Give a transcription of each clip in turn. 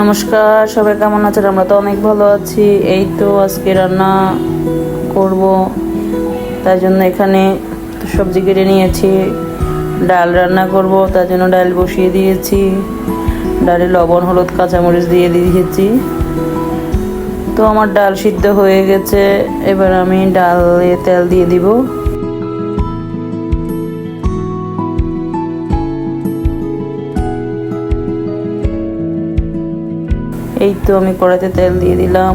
নমস্কার, সবাই কেমন আছেন? আমরা তো অনেক ভালো আছি। এই তো আজকে রান্না করব। তাই জন্য এখানে সবজি কেটে নিয়েছি, ডাল রান্না করব, তার জন্য ডাল বসিয়ে দিয়েছি। ডালে লবণ, হলুদ, কাঁচামরিচ দিয়ে দিয়েছি। তো আমার ডাল সিদ্ধ হয়ে গেছে। এবার আমি ডালে তেল দিয়ে দিব। এই তো আমি কড়াইতে তেল দিয়ে দিলাম।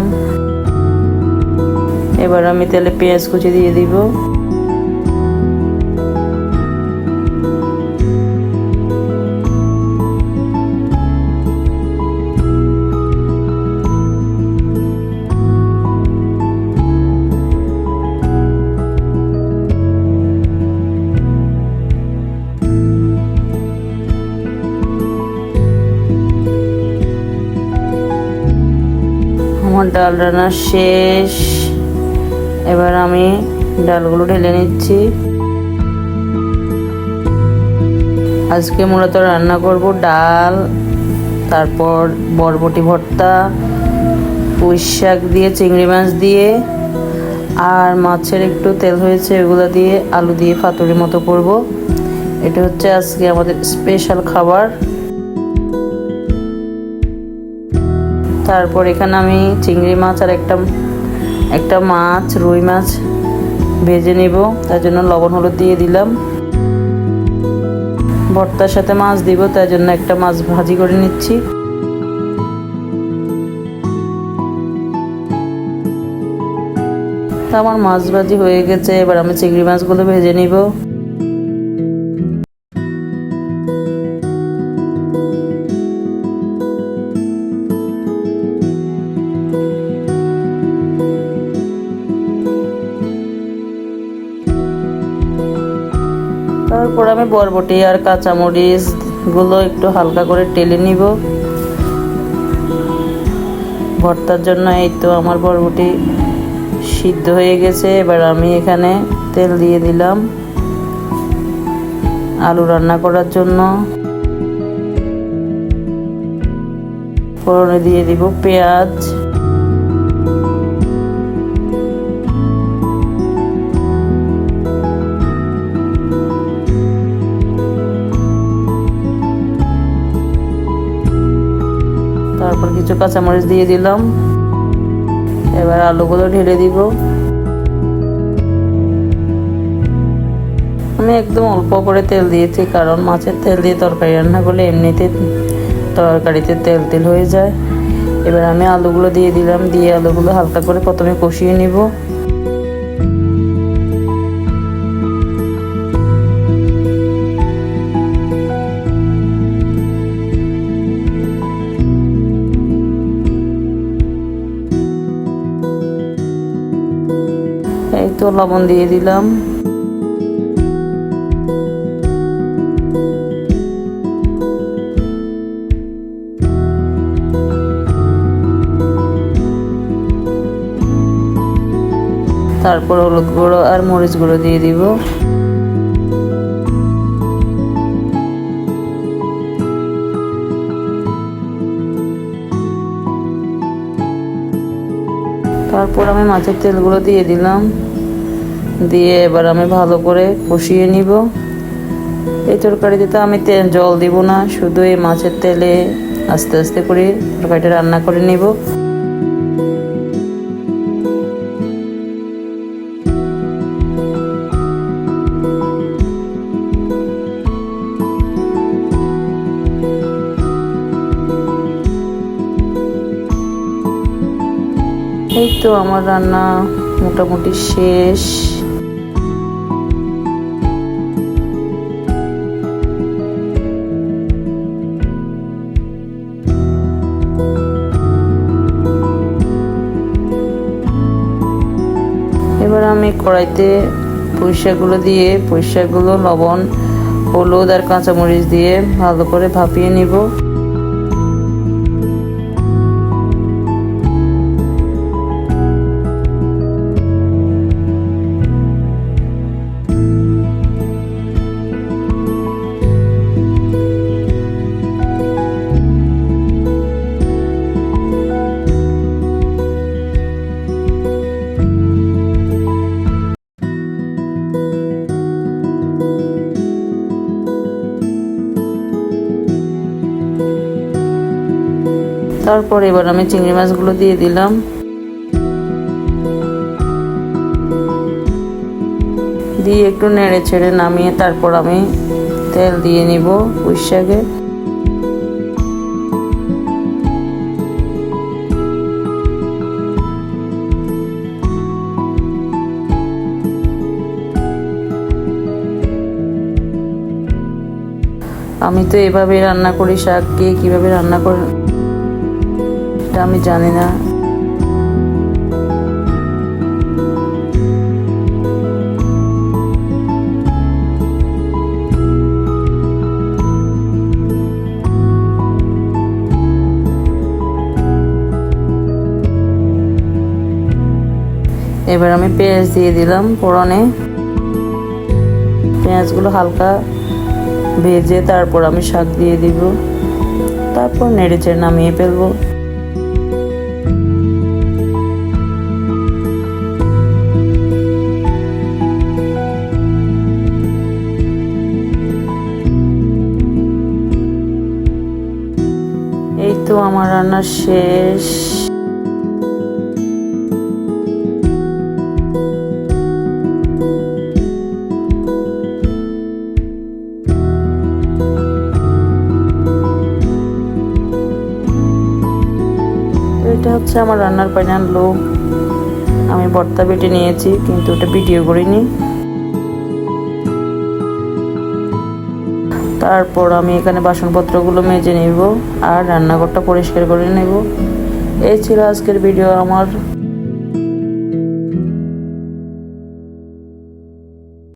এবার আমি তেলে পেঁয়াজ কুচি দিয়ে দিব। ডাল রান্না শেষ। এবার আমি ডালগুলো ঢেলে নিচ্ছি। আজকে মূলত রান্না করব ডাল, তারপর বরবটি ভর্তা, পুঁই শাক দিয়ে, চিংড়ি মাছ দিয়ে, আর মাছের একটু তেল হয়েছে এগুলো দিয়ে আলু দিয়ে ফাতুরি মতো করব। এটা হচ্ছে আজকে আমাদের স্পেশাল খাবার। তারপর এখানে আমি চিংড়ি মাছ আর একটা একটা মাছ, রুই মাছ ভেজে নিব। তার জন্য লবণ হলুদ দিয়ে দিলাম। ভর্তার সাথে মাছ দিব, তার জন্য একটা মাছ ভাজি করে নিচ্ছি। তা আমার মাছ ভাজি হয়ে গেছে, এবার আমি চিংড়ি মাছগুলো ভেজে নিব। আমি বরবটি আর কাঁচামরিচগুলো একটু হালকা করে টেলে নিব। ভর্তার জন্য এই তো আমার বরবটি সিদ্ধ হয়ে গেছে। এবার আমি এখানে তেল দিয়ে দিলাম আলু রান্না করার জন্য। ফোড়নে দিয়ে দিব পেঁয়াজ। কিছু কাঁচামরিচ দিয়ে দিলাম। এবার আলুগুলো ঢেলে দিব। আমি একদম অল্প করে তেল দিয়েছি, কারণ মাছের তেল দিয়ে তরকারি রান্না করলে এমনিতে তরকারিতে তেল তেল হয়ে যায়। এবার আমি আলুগুলো দিয়ে দিলাম, দিয়ে আলুগুলো হালকা করে প্রথমে কষিয়ে নিব। এই তো লবণ দিয়ে দিলাম। তারপর হলুদ গুঁড়ো আর মরিচ গুঁড়ো দিয়ে দিব। তারপর আমি মাছের তেলগুলো দিয়ে দিলাম। দিয়ে এবার আমি ভালো করে কষিয়ে নিব। এই তরকারিতে তো আমি তেল, জল দিব না, শুধু এই মাছের তেলে আস্তে আস্তে করে তরকারিটা রান্না করে নিব। এই তো আমার রান্না মোটামুটি শেষ। কড়াইতে পুঁইশাকগুলো দিয়ে পুঁইশাকগুলো লবণ হলুদ আর কাঁচামরিচ দিয়ে ভালো করে ভাপিয়ে নিব। তারপর এবার আমি চিংড়ি মাছগুলো দিয়ে দিলাম। দিয়ে একটু নেড়ে ছেড়ে নামিয়ে তারপর আমি তেল দিয়ে নিব পুঁই শাকে আমি তো এভাবে রান্না করি শাক, কে কীভাবে রান্না করে এটা আমি জানি না। এবার আমি পেঁয়াজ দিয়ে দিলাম ফোড়নে। পেঁয়াজগুলো হালকা ভেজে তারপর আমি শাক দিয়ে দিব। তারপর নেড়ে চেড়ে নামিয়ে ফেলব। তো আমার রান্না শেষ। এটা হচ্ছে আমার রান্নার ফাইনাল লুক আমি ভর্তা বেটে নিয়েছি, কিন্তু ওটা ভিডিও করিনি। তারপর আমি এখানে বাসনপত্রগুলো মেজে নেব আর রান্নাঘরটা পরিষ্কার করে নেব। এই ছিল আজকের ভিডিও আমার।